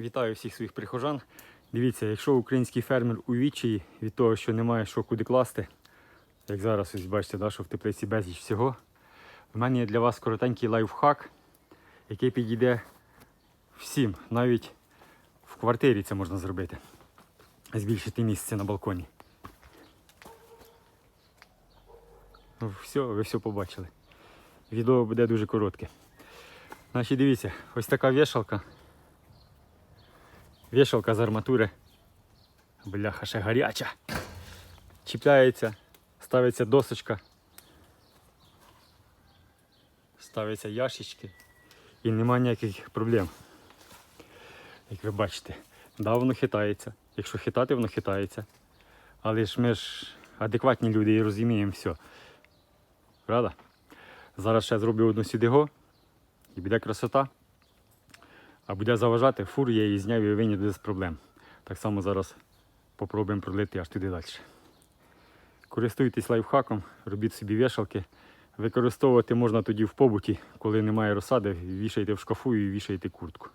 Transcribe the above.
Вітаю всіх своїх прихожан. Дивіться, якщо український фермер у відчаї від того, що немає що куди класти, як зараз ось бачите, да, що в теплиці безліч всього, в мене є для вас коротенький лайфхак, який підійде всім, навіть в квартирі це можна зробити. Збільшити місце на балконі. Ну, все, ви все побачили. Відео буде дуже коротке. Значить, дивіться, ось така вішалка. Вішалка з арматури. Бляха, ще гаряча. Чіпляється, ставиться досочка. Ставиться ящички. І нема ніяких проблем. Як ви бачите, да, воно хитається. Якщо хитати, воно хитається. Але ж ми ж адекватні люди і розуміємо все. Правда? Зараз ще зроблю одну сюдиго і буде красота. А буде заважати, фур я її зняв і виніс без проблем. Так само зараз попробуємо пролити аж туди далі. Користуйтесь лайфхаком, робіть собі вішалки. Використовувати можна тоді в побуті, коли немає розсади, вішайте в шкафу і вішайте куртку.